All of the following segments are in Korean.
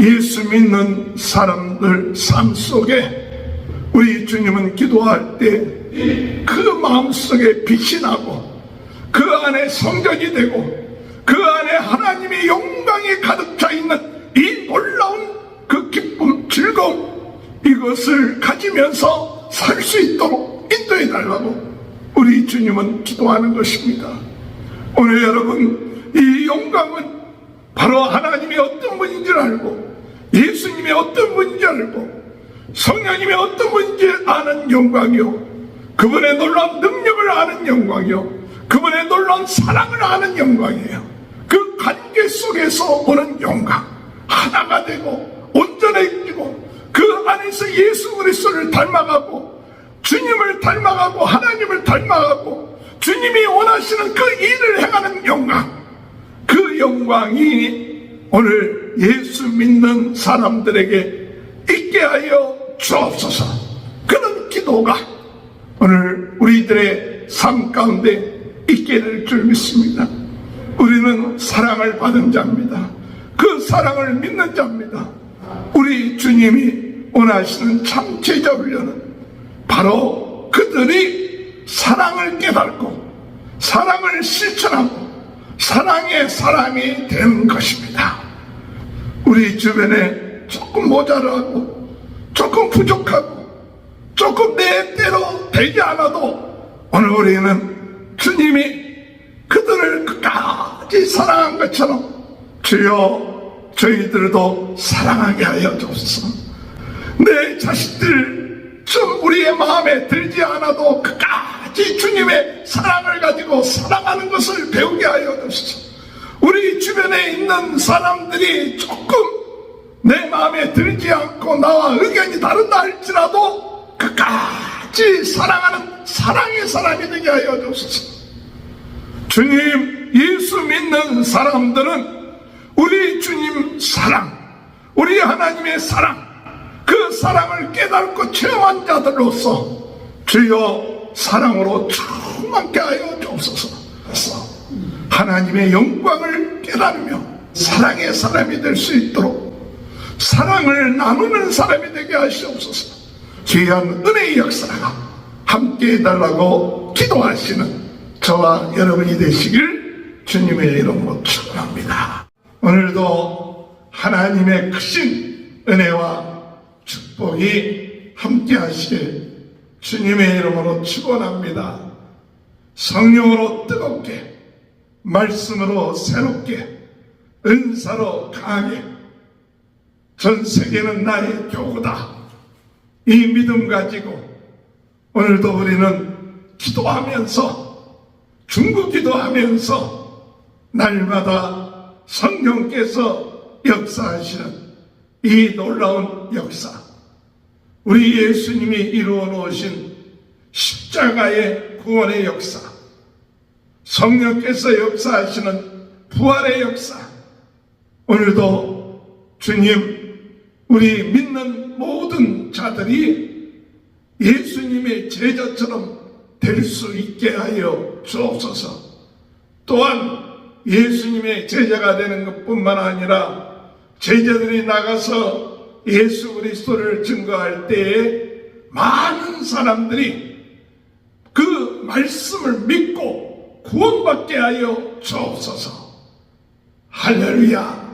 예수 믿는 사람들 삶 속에 우리 주님은 기도할 때 그 마음 속에 빛이 나고 그 안에 성전이 되고 그 안에 하나님의 영광이 가득 차 있는 이 놀라운 그 기쁨, 즐거움 이것을 가지면서 살 수 있도록 인도해 달라고 우리 주님은 기도하는 것입니다. 오늘 여러분 이 영광은 바로 하나님이 어떤 분인지를 알고 예수님이 어떤 분인지 알고 성령님이 어떤 분인지 아는 영광이요. 그분의 놀라운 능력을 아는 영광이요. 그분의 놀라운 사랑을 아는 영광이에요. 그 관계 속에서 오는 영광. 하나가 되고 온전해지고 그 안에서 예수 그리스도를 닮아가고 주님을 닮아가고 하나님을 닮아가고 주님이 원하시는 그 일을 행하는 영광 그 영광이 오늘 예수 믿는 사람들에게 있게 하여 주옵소서. 그런 기도가 오늘 우리들의 삶 가운데 있게 될 줄 믿습니다. 우리는 사랑을 받은 자입니다. 그 사랑을 믿는 자입니다. 우리 주님이 원하시는 참 제자 훈련은 바로 그들이 사랑을 깨닫고 사랑을 실천하고 사랑의 사람이 되는 것입니다. 우리 주변에 조금 모자라고 조금 부족하고 조금 내 때로 되지 않아도 오늘 우리는 주님이 그들을 끝까지 사랑한 것처럼 주여 저희들도 사랑하게 하여 주옵소서 내 자식들 좀 우리의 마음에 들지 않아도 끝까지 주님의 사랑을 가지고 사랑하는 것을 배우게 하여 주옵소서 우리 주변에 있는 사람들이 조금 내 마음에 들지 않고 나와 의견이 다른다 할지라도 끝까지 사랑하는 사랑의 사람이 되게 하여 주옵소서 주님 예수 믿는 사람들은 우리 주님 사랑 우리 하나님의 사랑 그 사랑을 깨닫고 체험한 자들로서 주여 사랑으로 충만케 하여 주옵소서. 하나님의 영광을 깨달으며 사랑의 사람이 될 수 있도록 사랑을 나누는 사람이 되게 하시옵소서. 귀한 은혜의 역사가 함께 해달라고 기도하시는 저와 여러분이 되시길 주님의 이름으로 축원합니다. 오늘도 하나님의 크신 은혜와 축복이 함께 하시길 주님의 이름으로 축원합니다. 성령으로 뜨겁게 말씀으로 새롭게 은사로 강하게 전 세계는 나의 교구다. 이 믿음 가지고 오늘도 우리는 기도하면서 중국 기도하면서 날마다 성령께서 역사하시는 이 놀라운 역사 우리 예수님이 이루어 놓으신 십자가의 구원의 역사 성령께서 역사하시는 부활의 역사 오늘도 주님 우리 믿는 모든 자들이 예수님의 제자처럼 될 수 있게 하여 주옵소서. 또한 예수님의 제자가 되는 것 뿐만 아니라 제자들이 나가서 예수 그리스도를 증거할 때에 많은 사람들이 그 말씀을 믿고 구원받게 하여 주옵소서. 할렐루야.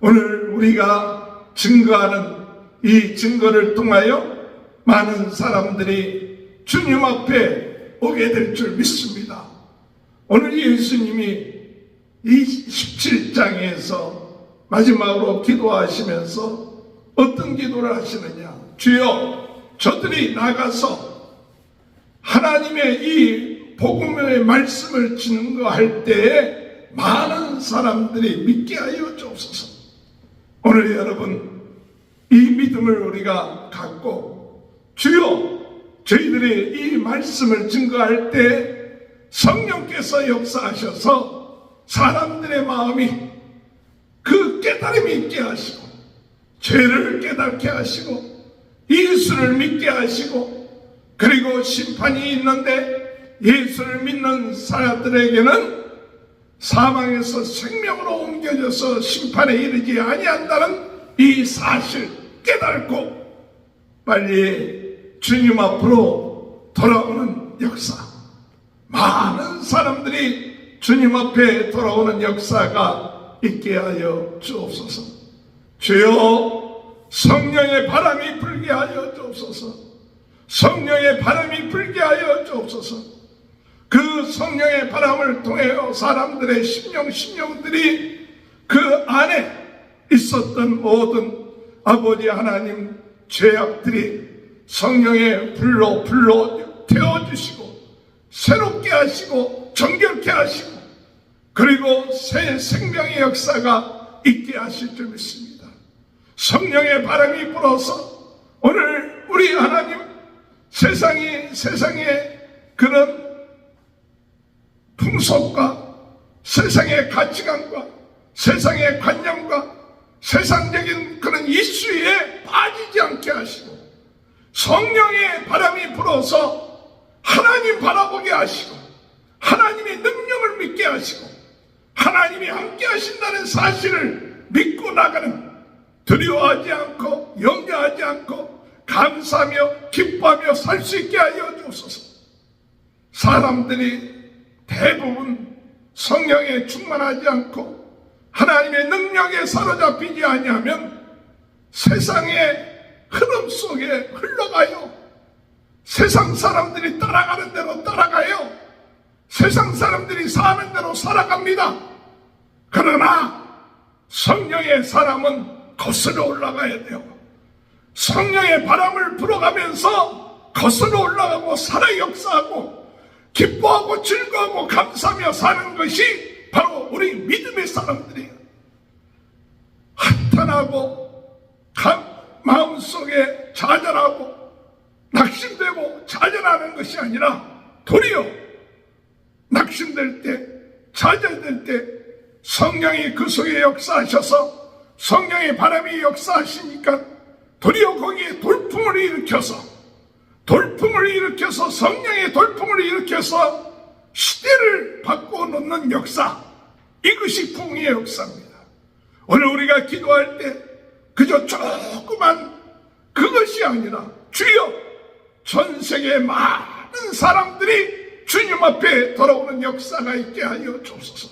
오늘 우리가 증거하는 이 증거를 통하여 많은 사람들이 주님 앞에 오게 될 줄 믿습니다. 오늘 예수님이 이 17장에서 마지막으로 기도하시면서 어떤 기도를 하시느냐. 주여, 저들이 나가서 하나님의 이 복음의 말씀을 증거할 때에 많은 사람들이 믿게 하여 주옵소서. 오늘 여러분 이 믿음을 우리가 갖고 주여 저희들이 이 말씀을 증거할 때 성령께서 역사하셔서 사람들의 마음이 그 깨달음이 있게 하시고 죄를 깨닫게 하시고 예수를 믿게 하시고 그리고 심판이 있는데 예수를 믿는 사람들에게는 사망에서 생명으로 옮겨져서 심판에 이르지 아니한다는 이 사실 깨닫고 빨리 주님 앞으로 돌아오는 역사. 많은 사람들이 주님 앞에 돌아오는 역사가 있게 하여 주옵소서. 주여 성령의 바람이 불게 하여 주옵소서. 성령의 바람이 불게 하여 주옵소서. 그 성령의 바람을 통하여 사람들의 심령 심령들이 그 안에 있었던 모든 아버지 하나님 죄악들이 성령의 불로 불로 태워 주시고 새롭게 하시고 정결케 하시고 그리고 새 생명의 역사가 있게 하실 줄 믿습니다. 성령의 바람이 불어서 오늘 우리 하나님 세상이 세상의 그런 풍속과 세상의 가치관과 세상의 관념과 세상적인 그런 이슈에 빠지지 않게 하시고 성령의 바람이 불어서 하나님 바라보게 하시고 하나님의 능력을 믿게 하시고 하나님이 함께 하신다는 사실을 믿고 나가는 두려워하지 않고 염려하지 않고 감사하며 기뻐하며 살 수 있게 하여 주옵소서. 사람들이 대부분 성령에 충만하지 않고 하나님의 능력에 사로잡히지 아니하면 세상의 흐름 속에 흘러가요. 세상 사람들이 따라가는 대로 따라가요. 세상 사람들이 사는 대로 살아갑니다. 그러나 성령의 사람은 거슬러 올라가야 돼요. 성령의 바람을 불어가면서 거슬러 올라가고 살아 역사하고 기뻐하고 즐거워하고 감사하며 사는 것이 바로 우리 믿음의 사람들이에요. 한탄하고 감, 마음속에 좌절하고 낙심되고 좌절하는 것이 아니라 도리어 낙심될 때 좌절될 때 성령이 그 속에 역사하셔서 성령의 바람이 역사하시니까 도리어 거기에 돌풍을 일으켜서 돌풍을 일으켜서 성령의 돌풍을 일으켜서 시대를 바꿔놓는 역사 이것이 풍의 역사입니다. 오늘 우리가 기도할 때 그저 조그만 그것이 아니라 주여 전 세계 많은 사람들이 주님 앞에 돌아오는 역사가 있게 하여 주옵소서.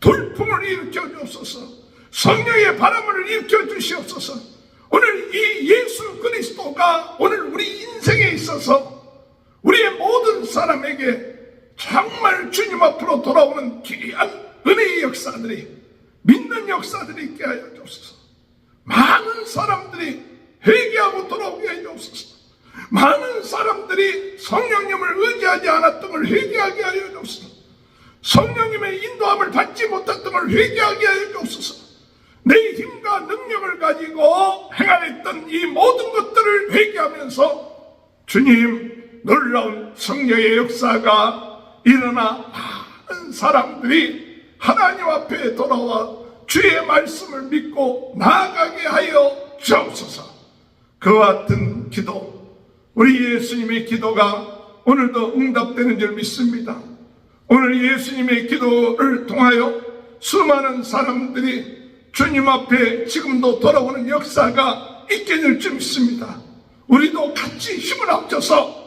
돌풍을 일으켜 주옵소서. 성령의 바람을 일으켜 주시옵소서. 오늘 이 예수 그리스도가 오늘 우리 인생에 있어서 우리의 모든 사람에게 정말 주님 앞으로 돌아오는 귀한 은혜의 역사들이 믿는 역사들이 있게 하여 주옵소서. 많은 사람들이 회개하고 돌아오게 해 주옵소서. 많은 사람들이 성령님을 의지하지 않았던 걸 회개하게 하여 주옵소서. 성령님의 인도함을 받지 못했던 걸 회개하게 하여 주옵소서. 내 힘과 능력을 가지고 행하였던 이 모든 것들을 회개하면서 주님 놀라운 성령의 역사가 일어나 많은 사람들이 하나님 앞에 돌아와 주의 말씀을 믿고 나아가게 하여 주옵소서. 그와 같은 기도, 우리 예수님의 기도가 오늘도 응답되는 줄 믿습니다. 오늘 예수님의 기도를 통하여 수많은 사람들이 주님 앞에 지금도 돌아오는 역사가 있게 될줄 믿습니다. 우리도 같이 힘을 합쳐서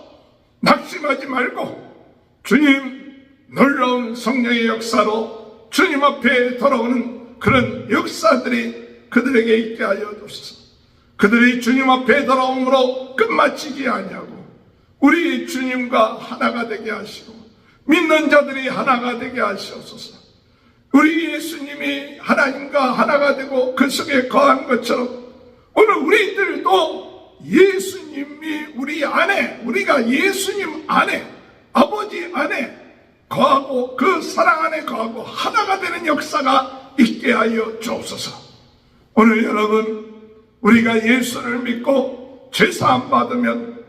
낙심하지 말고 주님 놀라운 성령의 역사로 주님 앞에 돌아오는 그런 역사들이 그들에게 있게 하여 주옵소서. 그들이 주님 앞에 돌아옴으로 끝마치지 아니하고 우리 주님과 하나가 되게 하시고 믿는 자들이 하나가 되게 하시옵소서. 우리 예수님이 하나님과 하나가 되고 그 속에 거한 것처럼 오늘 우리들도 예수님이 우리 안에 우리가 예수님 안에 아버지 안에 거하고 그 사랑 안에 거하고 하나가 되는 역사가 있게 하여 주옵소서. 오늘 여러분 우리가 예수를 믿고 죄사함 받으면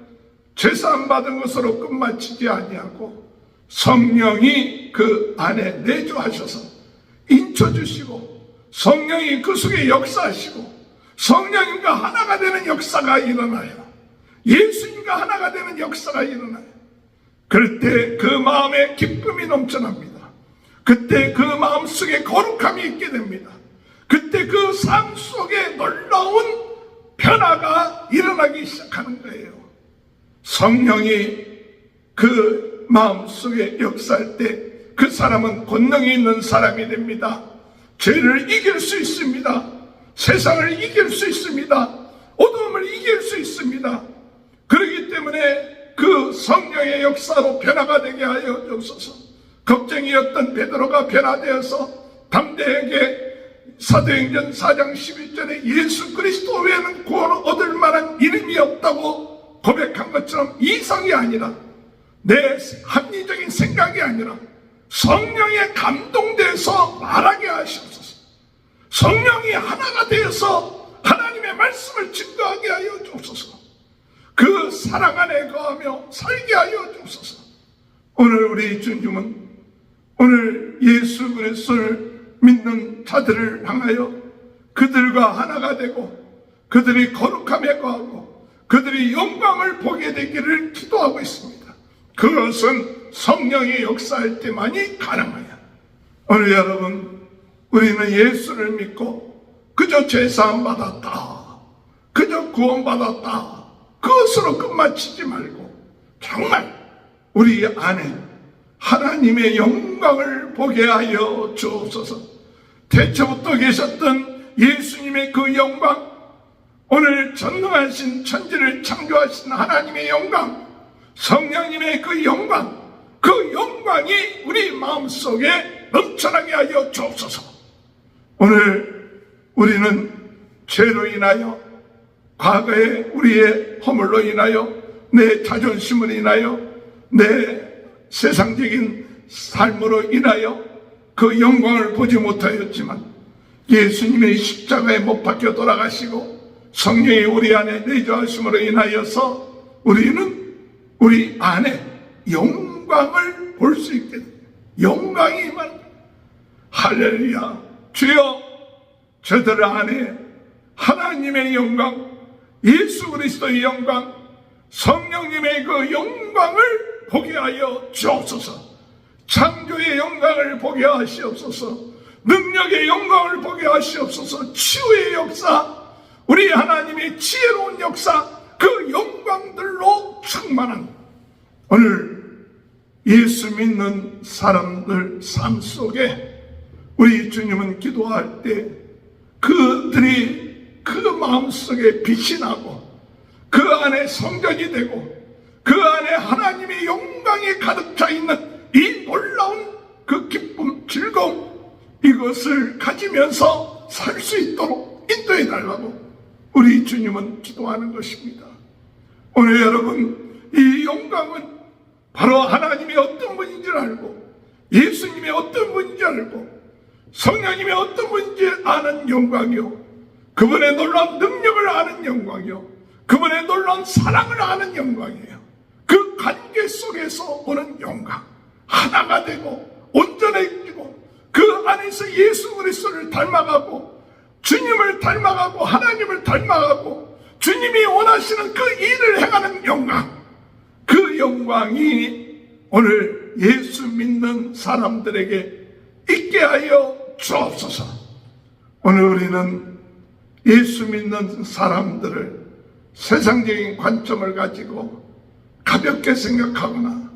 죄사함 받은 것으로 끝마치지 아니하고 성령이 그 안에 내주하셔서 인쳐주시고 성령이 그 속에 역사하시고 성령님과 하나가 되는 역사가 일어나요. 예수님과 하나가 되는 역사가 일어나요. 그럴 때 그 마음에 기쁨이 넘쳐납니다. 그때 그 마음 속에 거룩함이 있게 됩니다. 그때 그 삶 속에 놀라운 변화가 일어나기 시작하는 거예요. 성령이 그 마음 속에 역사할 때 그 사람은 권능이 있는 사람이 됩니다. 죄를 이길 수 있습니다. 세상을 이길 수 있습니다. 어둠을 이길 수 있습니다. 그렇기 때문에 그 성령의 역사로 변화가 되게 하여 주옵소서. 걱정이었던 베드로가 변화되어서 담대에게 사도행전 4장 11절에 예수 그리스도 외에는 구원을 얻을 만한 이름이 없다고 고백한 것처럼 이성이 아니라 내 합리적인 생각이 아니라 성령에 감동돼서 말하게 하시옵소서. 성령이 하나가 되어서 하나님의 말씀을 증거하게 하여 주옵소서. 그 사랑 안에 거하며 살게 하여 주옵소서. 오늘 우리 주님은 오늘 예수 그리스도를 믿는 자들을 향하여 그들과 하나가 되고 그들이 거룩함에 거하고 그들이 영광을 보게 되기를 기도하고 있습니다. 그것은 성령이 역사할 때만이 가능해요. 오늘 여러분 우리는 예수를 믿고 그저 죄사함 받았다. 그저 구원 받았다. 그것으로 끝마치지 말고 정말 우리 안에 하나님의 영광을 보게 하여 주옵소서. 대처부터 계셨던 예수님의 그 영광, 오늘 전능하신 천지를 창조하신 하나님의 영광, 성령님의 그 영광, 그 영광이 우리 마음속에 넘쳐나게 하여 주옵소서. 오늘 우리는 죄로 인하여 과거에 우리의 허물로 인하여 내 자존심으로 인하여 내 세상적인 삶으로 인하여 그 영광을 보지 못하였지만 예수님의 십자가에 못 박혀 돌아가시고 성령이 우리 안에 내주하심으로 인하여서 우리는 우리 안에 영광을 볼 수 있게. 영광이 만 할렐루야. 주여 저들 안에 하나님의 영광 예수 그리스도의 영광 성령님의 그 영광을 보게 하여 주옵소서. 창조의 영광을 보게 하시옵소서. 능력의 영광을 보게 하시옵소서. 치유의 역사 우리 하나님의 지혜로운 역사 그 영광들로 충만한 오늘 예수 믿는 사람들 삶 속에 우리 주님은 기도할 때 그들이 그 마음속에 빛이 나고 그 안에 성전이 되고 그 안에 하나님의 영광이 가득 차 있는 이 놀라운 그 기쁨, 즐거움 이것을 가지면서 살 수 있도록 인도해 달라고 우리 주님은 기도하는 것입니다. 오늘 여러분 이 영광은 바로 하나님이 어떤 분인지 알고 예수님이 어떤 분인지 알고 성령님이 어떤 분인지 아는 영광이요. 그분의 놀라운 능력을 아는 영광이요. 그분의 놀라운 사랑을 아는 영광이에요. 그 관계 속에서 오는 영광. 하나가 되고 온전해지고 그 안에서 예수 그리스도를 닮아가고 주님을 닮아가고 하나님을 닮아가고 주님이 원하시는 그 일을 행하는 영광 그 영광이 오늘 예수 믿는 사람들에게 있게 하여 주옵소서. 오늘 우리는 예수 믿는 사람들을 세상적인 관점을 가지고 가볍게 생각하거나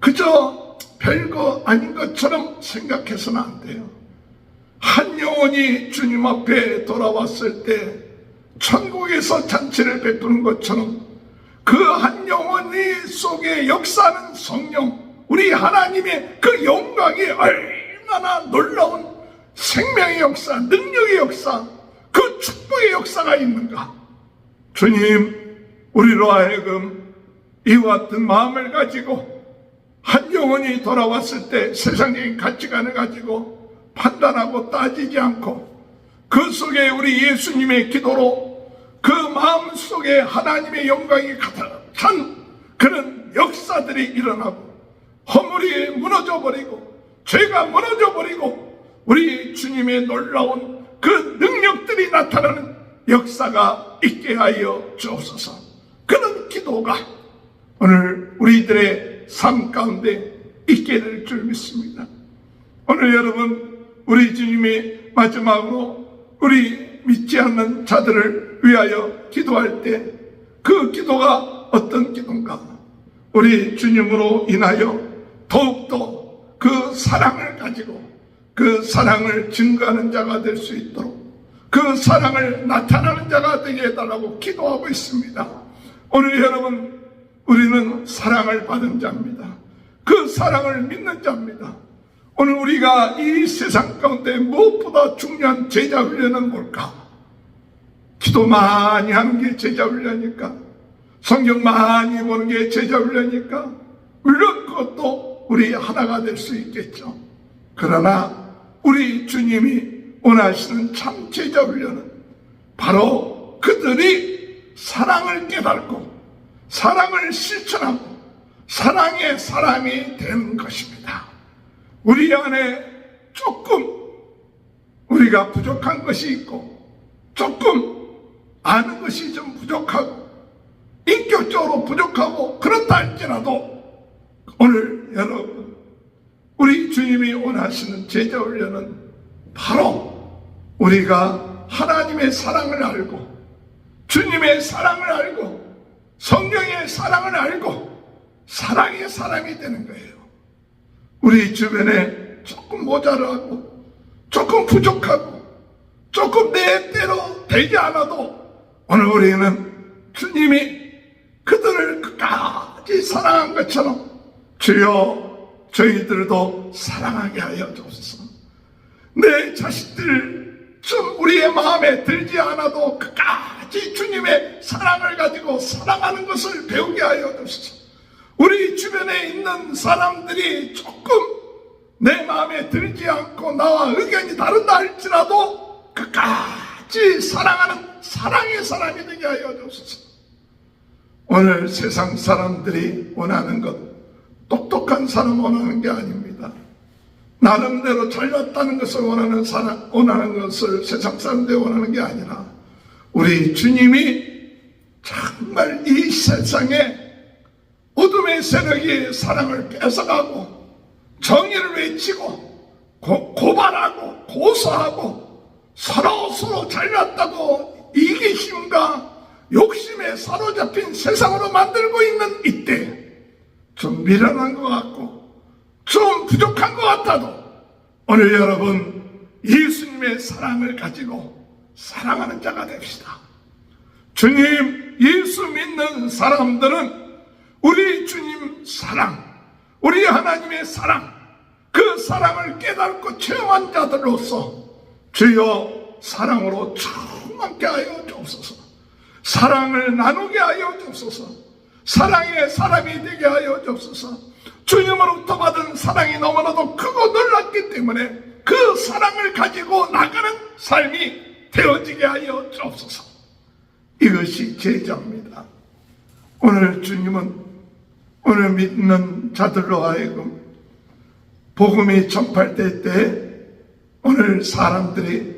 그저 별거 아닌 것처럼 생각해서는 안 돼요. 한 영혼이 주님 앞에 돌아왔을 때 천국에서 잔치를 베푸는 것처럼 그 한 영혼이 속에 역사하는 성령, 우리 하나님의 그 영광이 얼마나 놀라운 생명의 역사, 능력의 역사, 그 축복의 역사가 있는가? 주님, 우리로 하여금 이와 같은 마음을 가지고 한 영혼이 돌아왔을 때 세상적인 가치관을 가지고 판단하고 따지지 않고 그 속에 우리 예수님의 기도로 그 마음 속에 하나님의 영광이 가득 찬 그런 역사들이 일어나고 허물이 무너져 버리고 죄가 무너져 버리고 우리 주님의 놀라운 그 능력들이 나타나는 역사가 있게 하여 주옵소서. 그런 기도가 오늘 우리들의 삶 가운데 있게 될 줄 믿습니다. 오늘 여러분 우리 주님이 마지막으로 우리 믿지 않는 자들을 위하여 기도할 때 그 기도가 어떤 기도인가? 우리 주님으로 인하여 더욱더 그 사랑을 가지고 그 사랑을 증거하는 자가 될 수 있도록 그 사랑을 나타나는 자가 되게 해달라고 기도하고 있습니다. 오늘 여러분, 우리는 사랑을 받은 자입니다. 그 사랑을 믿는 자입니다. 오늘 우리가 이 세상 가운데 무엇보다 중요한 제자 훈련은 뭘까? 기도 많이 하는 게 제자 훈련이니까 성경 많이 보는 게 제자 훈련이니까 물론 그것도 우리 하나가 될 수 있겠죠. 그러나 우리 주님이 원하시는 참 제자 훈련은 바로 그들이 사랑을 깨닫고 사랑을 실천하고 사랑의 사람이 되는 것입니다. 우리 안에 조금 우리가 부족한 것이 있고 조금 아는 것이 좀 부족하고 인격적으로 부족하고 그렇다 할지라도 오늘 여러분 우리 주님이 원하시는 제자 훈련은 바로 우리가 하나님의 사랑을 알고 주님의 사랑을 알고 성령의 사랑을 알고 사랑의 사람이 되는 거예요. 우리 주변에 조금 모자라고 조금 부족하고 조금 내 때로 되지 않아도 오늘 우리는 주님이 그들을 끝까지 사랑한 것처럼 주여 저희들도 사랑하게 하여 주옵소서. 내 자식들 좀 우리의 마음에 들지 않아도 끝까지 주님의 사랑을 가지고 사랑하는 것을 배우게 하여 주옵소서. 우리 주변에 있는 사람들이 조금 내 마음에 들지 않고 나와 의견이 다른다 할지라도 끝까지 사랑하는 사랑의 사람이 되게 하여 주옵소서. 오늘 세상 사람들이 원하는 것 똑똑한 사람 원하는 게 아닙니다. 나름대로 잘났다는 것을 원하는 사람, 원하는 것을 세상 사람들이 원하는 게 아니라 우리 주님이 정말 이 세상에 어둠의 세력이 사랑을 뺏어가고 정의를 외치고 고, 고발하고 고소하고 서로 서로 잘났다고 이기심과 욕심에 사로잡힌 세상으로 만들고 있는 이때 좀 미련한 것 같고 좀 부족한 것 같아도 오늘 여러분 예수님의 사랑을 가지고 사랑하는 자가 됩시다. 주님 예수 믿는 사람들은 우리 주님 사랑, 우리 하나님의 사랑, 그 사랑을 깨닫고 체험한 자들로서 주여 사랑으로 충만케 하여 주옵소서. 사랑을 나누게 하여 주옵소서. 사랑의 사람이 되게 하여 주옵소서. 주님으로부터 받은 사랑이 너무나도 크고 놀랐기 때문에 그 사랑을 가지고 나가는 삶이 되어지게 하여 주옵소서. 이것이 제자입니다. 오늘 주님은 오늘 믿는 자들로 하여금 복음이 전파될 때 오늘 사람들이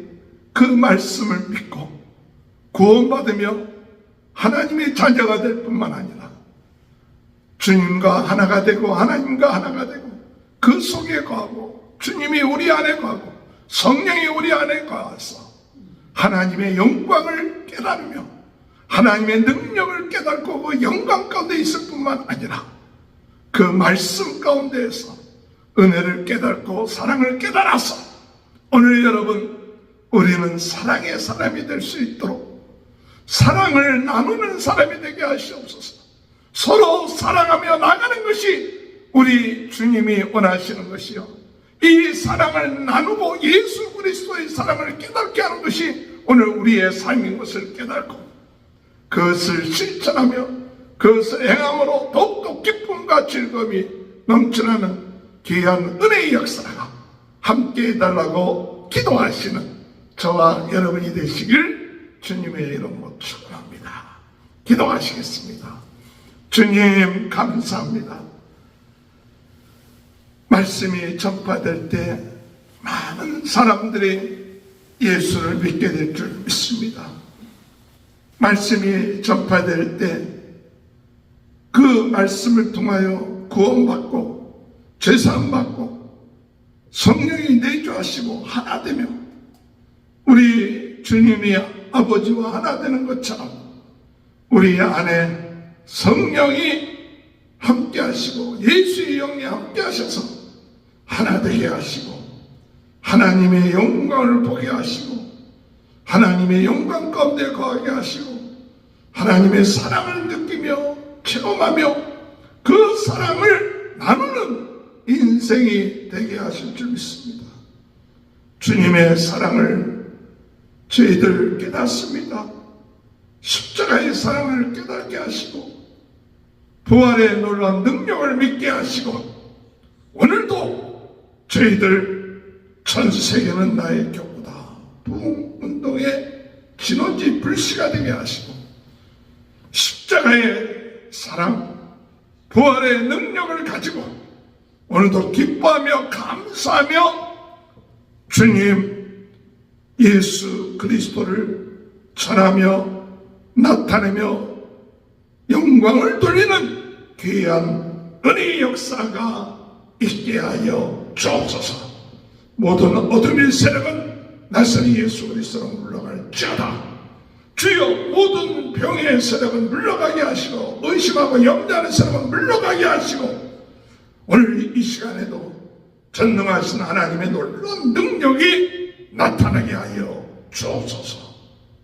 그 말씀을 믿고 구원받으며 하나님의 자녀가 될 뿐만 아니라 주님과 하나가 되고 하나님과 하나가 되고 그 속에 거하고 주님이 우리 안에 거하고 성령이 우리 안에 거하서 하나님의 영광을 깨달으며 하나님의 능력을 깨닫고 그 영광 가운데 있을 뿐만 아니라 그 말씀 가운데에서 은혜를 깨닫고 사랑을 깨달아서 오늘 여러분 우리는 사랑의 사람이 될 수 있도록 사랑을 나누는 사람이 되게 하시옵소서. 서로 사랑하며 나가는 것이 우리 주님이 원하시는 것이요. 이 사랑을 나누고 예수 그리스도의 사랑을 깨닫게 하는 것이 오늘 우리의 삶인 것을 깨닫고 그것을 실천하며 그것을 행함으로 더욱더 기쁨과 즐거움이 넘쳐나는 귀한 은혜의 역사가 함께 해달라고 기도하시는 저와 여러분이 되시길 주님의 이름으로 축원합니다. 기도하시겠습니다. 주님 감사합니다. 말씀이 전파될 때 많은 사람들이 예수를 믿게 될 줄 믿습니다. 말씀이 전파될 때 그 말씀을 통하여 구원받고 죄사함받고 성령이 내주하시고 하나 되며 우리 주님이 아버지와 하나 되는 것처럼 우리 안에 성령이 함께 하시고 예수의 영이 함께 하셔서 하나 되게 하시고 하나님의 영광을 보게 하시고 하나님의 영광 가운데 거하게 하시고 하나님의 사랑을 느끼며 체험하며 그 사랑을 나누는 인생이 되게 하실 줄 믿습니다. 주님의 사랑을 저희들 깨닫습니다. 십자가의 사랑을 깨닫게 하시고 부활의 놀라운 능력을 믿게 하시고 오늘도 저희들 전 세계는 나의 교구다 부흥운동의 진원지 불씨가 되게 하시고 십자가의 사랑 부활의 능력을 가지고 오늘도 기뻐하며 감사하며 주님 예수 그리스도를 전하며 나타내며 영광을 돌리는 귀한 은혜의 역사가 있게 하여 주옵소서. 모든 어둠의 세력은 낯선 예수 그리스도로 물러갈지어다. 주여 모든 병의 세력은 물러가게 하시고 의심하고 염려하는 세력은 물러가게 하시고 오늘 이 시간에도 전능하신 하나님의 놀라운 능력이 나타나게 하여 주옵소서.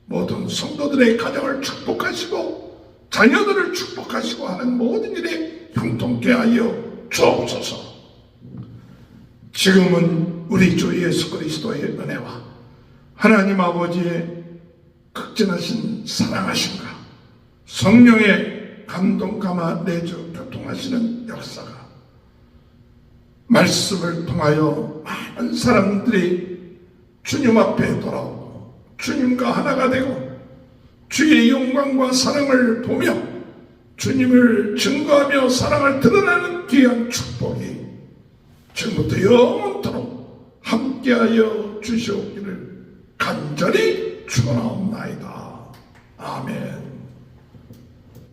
모든 성도들의 가정을 축복하시고 자녀들을 축복하시고 하는 모든 일에 형통케 하여 주옵소서. 지금은 우리 주 예수 그리스도의 은혜와 하나님 아버지의 극진하신 사랑하심과 성령의 감동 감화 내주 교통하시는 역사가 말씀을 통하여 많은 사람들이 주님 앞에 돌아오고 주님과 하나가 되고 주의 영광과 사랑을 보며 주님을 증거하며 사랑을 드러내는 귀한 축복이 지금부터 영원토록 함께하여 주시옵기를 간절히 축원하옵나이다. 아멘.